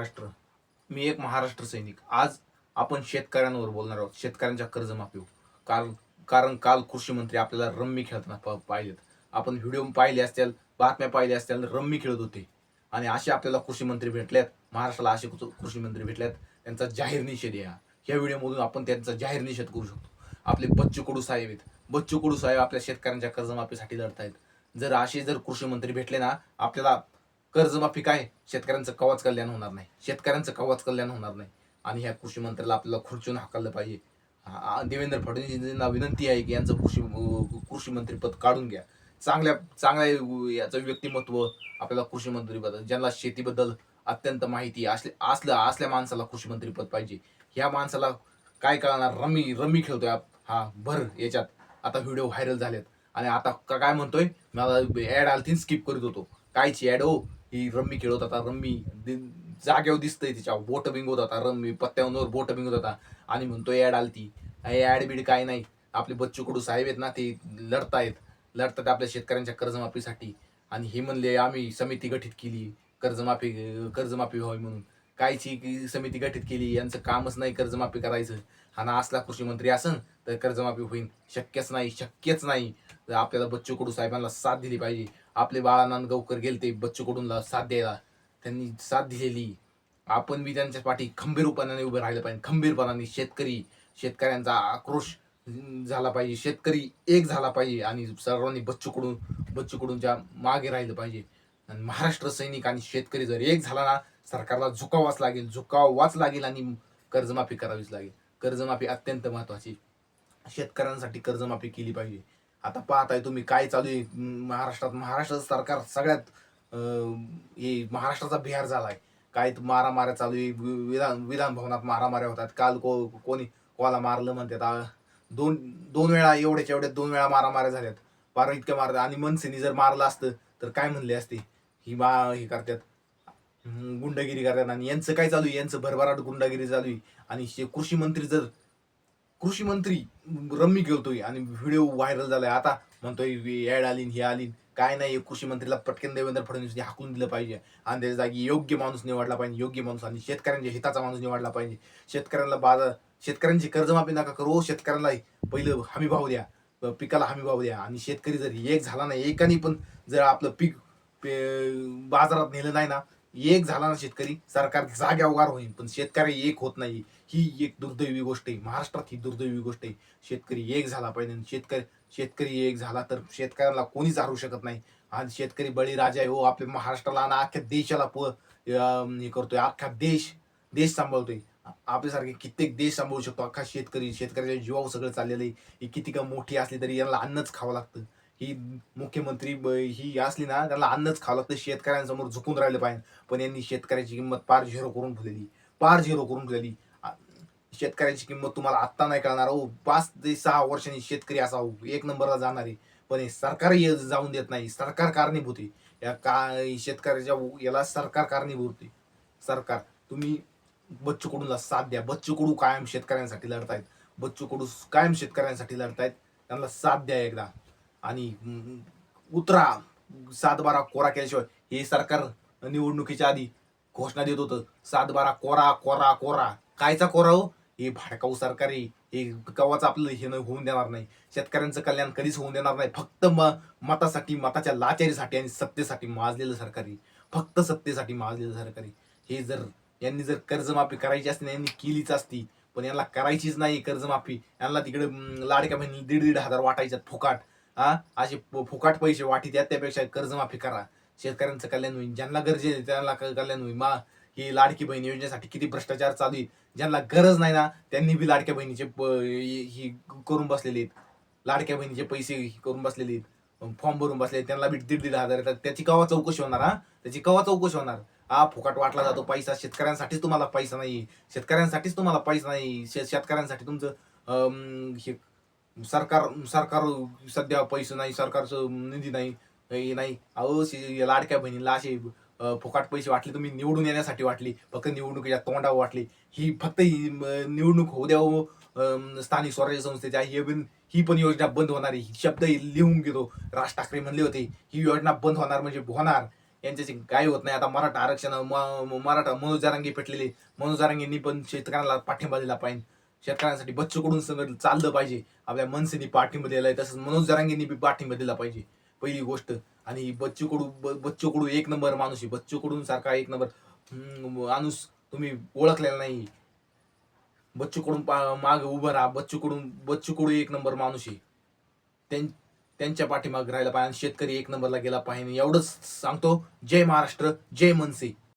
महाराष्ट्र. मी एक महाराष्ट्र सैनिक. आज आपण शेतकऱ्यांवर बोलणार आहोत. शेतकऱ्यांच्या कर्जमाफीवर काल कारण काल कृषी मंत्री आपल्याला रम्मी खेळताना प- पाहिलेत. आपण व्हिडिओ पाहिले असतील बातम्या पाहिल्या असतील रम्मी खेळत होते. आणि असे आपल्याला कृषी मंत्री भेटल्यात महाराष्ट्राला असे कृषी मंत्री भेटल्यात त्यांचा जाहीर निषेध या. ह्या व्हिडिओमधून आपण त्यांचा जाहीर निषेध करू शकतो. आपले बच्चू कडू साहेब आहेत. बच्चू कडू साहेब आपल्या शेतकऱ्यांच्या कर्जमाफीसाठी लढतायत. जर असे जर कृषी मंत्री भेटले ना आपल्याला कर्जमाफी काय? शेतकऱ्यांचं कवाच कल्याण होणार नाही. शेतकऱ्यांचं कवाच कल्याण होणार नाही. आणि ह्या कृषी मंत्र्याला आपल्याला खुर्चून हाकललं पाहिजे. देवेंद्र फडणवीसांना विनंती आहे की यांचं कृषी कृषी मंत्रीपद काढून घ्या. चांगल्या चांगल्या याचं व्यक्तिमत्व आपल्याला कृषी मंत्रीपद ज्यांना शेतीबद्दल अत्यंत माहिती असले असलं असल्या माणसाला कृषी मंत्रीपद पाहिजे. ह्या माणसाला काय कळणार रमी रमी खेळतोय हा भर याच्यात. आता व्हिडिओ व्हायरल झालेत. आणि आता का- काय म्हणतोय? मला ऍड आलतीन स्किप करीत होतो. कायची ऍड हो? ही रम्मी खेळत होता रम्मी जाग्यावर जागेवर दिसतंय तिच्या बोट बिंगवत होता रम्मी पत्त्यावर बोट बिंगवत होता. आणि म्हणतो ऍड आलती. हे ऍड बीड काय नाही. आपले बच्चू कडू साहेब आहेत ना ते लढतायत. लढतात आपल्या शेतकऱ्यांच्या कर्जमाफीसाठी. आणि हे म्हणले आम्ही समिती गठीत केली. कर्जमाफी कर्जमाफी व्हावी म्हणून. कायची समिती गठीत केली? यांचं कामच नाही कर्जमाफी करायचं. हा ना असला कृषी मंत्री असन तर कर्जमाफी होईल शक्यच नाही शक्यच नाही. आपल्याला बच्चू कडू साहेबांना साथ दिली पाहिजे. आपले बाळानंद गवकर गेलते बच्चू कडूंना साथ द्यायला. त्यांनी साथ दिलेली. आपण बी त्यांच्या पाठी खंबीरपणाने उभे राहिलं पाहिजे. खंबीरपणाने शेतकरी शेतकऱ्यांचा आक्रोश झाला पाहिजे. शेतकरी एक झाला पाहिजे आणि सर्वांनी बच्चू कडून बच्चू मागे राहिलं पाहिजे. आणि महाराष्ट्र सैनिक आणि शेतकरी जर एक झाला ना सरकारला झुकावाच लागेल झुकावाच लागेल आणि कर्जमाफी करावीच लागेल. कर्जमाफी अत्यंत महत्वाची. शेतकऱ्यांसाठी कर्जमाफी केली पाहिजे. आता पाहताय तुम्ही काय चालू आहे. महाराष्ट्रात महाराष्ट्र सरकार सगळ्यात हे महाराष्ट्राचा बिहार झालाय. काय मारामाऱ्या चालू आहे. वि- विधान विधान भवनात मारामाऱ्या होतात. काल को कोणी कोणाला मारलं म्हणतात. दोन दोन वेळा एवढ्याच्या एवढ्या दोन वेळा मारामाऱ्या झाल्यात. पार इतक्या मारतात. आणि मनसेनी जर मारलं असतं तर काय म्हणले असते? ही मा हे करतात. गुंडगिरी करतात. आणि यांचं काय चालू आहे? यांचं भरभराट गुंडागिरी चालू आहे. आणि शे- कृषी मंत्री जर कृषी मंत्री रम्मी खेळतोय आणि व्हिडिओ व्हायरल झालाय. आता म्हणतोय ऍड आलीन हे आलीन. काय नाही कृषी मंत्रीला पटकन देवेंद्र फडणवीसने हाकून दिलं पाहिजे. आणि त्याच्या जागी योग्य माणूस निवडला पाहिजे योग्य माणूस आणि शेतकऱ्यांच्या हिताचा माणूस निवडला पाहिजे. शेतकऱ्यांना बाजार शेतकऱ्यांची कर्जमाफी नका करू शेतकऱ्यांना पहिलं हमी भाव द्या पिकाला हमी भाव द्या. आणि शेतकरी जर एक झाला नाही एकाने पण जर आपलं पीक पे- बाजारात नेलं नाही ना एक झाला ना शेतकरी सरकार जाग्यावर होईल पण शेतकरी एक होत नाही. ही एक दुर्दैवी गोष्ट आहे. महाराष्ट्रात ही दुर्दैवी गोष्ट आहे. शेतकरी एक झाला पाहिजे आणि शेतकरी शेतकरी एक झाला तर शेतकऱ्याला कोणीच हरवू शकत नाही. आज शेतकरी बळीराजा आहे हो आपल्या महाराष्ट्राला आणि अख्ख्या देशाला प हे करतोय. अख्खा देश देश सांभाळतोय. आपल्यासारखे कित्येक देश सांभाळू शकतो. अख्खा शेतकरी शेतकऱ्याच्या जीवावर सगळं चाललेलं आहे. ही किती का मोठी असली तरी यांना अन्नच खावं लागतं. ही मुख्यमंत्री ब- ही असली ना त्याला अन्नच खावं लागतं. शेतकऱ्यांसमोर झुकून राहिलं पाहिजे. पण यांनी शेतकऱ्याची किंमत पार झिरो करून ठेवलेली. पार झिरो करून ठेवलेली. शेतकऱ्यांची शेतकऱ्याची किंमत तुम्हाला आत्ता नाही कळणार. हो पाच ते सहा वर्षांनी शेतकरी असा एक नंबरला जाणार आहे. पण हे सरकारही जाऊन देत नाही. सरकार कारणीभूत आहे. या का शेतकऱ्याच्या याला सरकार कारणीभूत आहे. सरकार तुम्ही बच्चू कडूला साथ द्या. बच्चू कडू कायम शेतकऱ्यांसाठी लढतायत. बच्चू कडू कायम शेतकऱ्यांसाठी लढतायत. त्यांना साथ द्या एकदा. आणि उतरा सातबारा कोरा केल्याशिवाय. हे सरकार निवडणुकीच्या आधी घोषणा देत होतं. सातबारा कोरा कोरा कोरा. कायचा कोरा हो? हे भाडकाऊ सरकार हे कवाच आपलं हे नाही होऊन देणार नाही. शेतकऱ्यांचं कल्याण कधीच होऊन देणार नाही. फक्त म मतासाठी मताच्या लाचारीसाठी आणि सत्तेसाठी माजलेलं सरकारी फक्त सत्तेसाठी माजलेलं सरकारी हे जर यांनी जर कर्जमाफी करायची असती यांनी केलीच असती पण यांना करायचीच नाही कर्जमाफी. यांना तिकडे लाडक्या बहिणी दीड दीड हजार वाटायच्यात फुकाट. हा? असे फुकाट पैसे वाटी द्या त्यापेक्षा कर्जमाफी करा. शेतकऱ्यांचं कल्याण होईल. ज्यांना गरजे त्यांना कल्याण होईल. मा ही लाडकी बहीण योजनेसाठी किती भ्रष्टाचार चालू आहे ज्यांना गरज नाही ना त्यांनी बी लाडक्या बहिणीचे प- ही करून बसलेले आहेत. लाडक्या बहिणीचे पैसे करून बसलेले आहेत. फॉर्म भरून बसले त्यांना बी दीड दीड हजार येतात. त्याची कवा चौकशी होणार हा? त्याची कवा चौकशी होणार? हा फुकाट वाटला जातो पैसा. शेतकऱ्यांसाठीच तुम्हाला पैसा नाही. शेतकऱ्यांसाठीच तुम्हाला पैसा नाही. शेतकऱ्यांसाठी तुमचं अं, हे सरकार सरकार सध्या पैसे नाही सरकारचं निधी नाही हे नाही. अहो शे- लाडक्या बहिणीला असे अं, पैसे वाटले तुम्ही निवडून येण्यासाठी वाटली फक्त निवडणुकीच्या तोंडावर वाटली. ही फक्त ही निवडणूक होऊ द्यावं हो, अं, स्थानिक स्वराज्य संस्थेच्या हे पण ही पण योजना बंद होणार आहे. ही शब्द लिहून घेतो. राज ठाकरे म्हणले होते ही योजना बंद होणार म्हणजे होणार. यांच्याची काय होत नाही. आता मराठा आरक्षण म- म- मराठा मनोज जारांगी पेटलेले. मनोज जारांगींनी पण शेतकऱ्यांना पाठिंबा दिला पाहिजे. शेतकऱ्यांसाठी बच्चू कडून संघटन चाललं पाहिजे. आपल्या मनसेनी पाठिंबा आहे तसंच मनोज जरांगेंनी बी पाठिंबा दिला पाहिजे. पहिली गोष्ट. आणि बच्चू कडू बच्चू कडू एक नंबर माणूस आहे. बच्चू कडून सारखा एक नंबर. माणूस तुम्ही ओळखलेला नाही. बच्चू कडून माग उभं राहा. बच्चू कडून बच्चू कडू एक नंबर माणूस आहे. त्यां- त्यांच्या पाठीमाग राहायला पाहिजे. आणि शेतकरी एक नंबरला गेला पाहिजे. एवढंच सांगतो. जय महाराष्ट्र जय मनसे.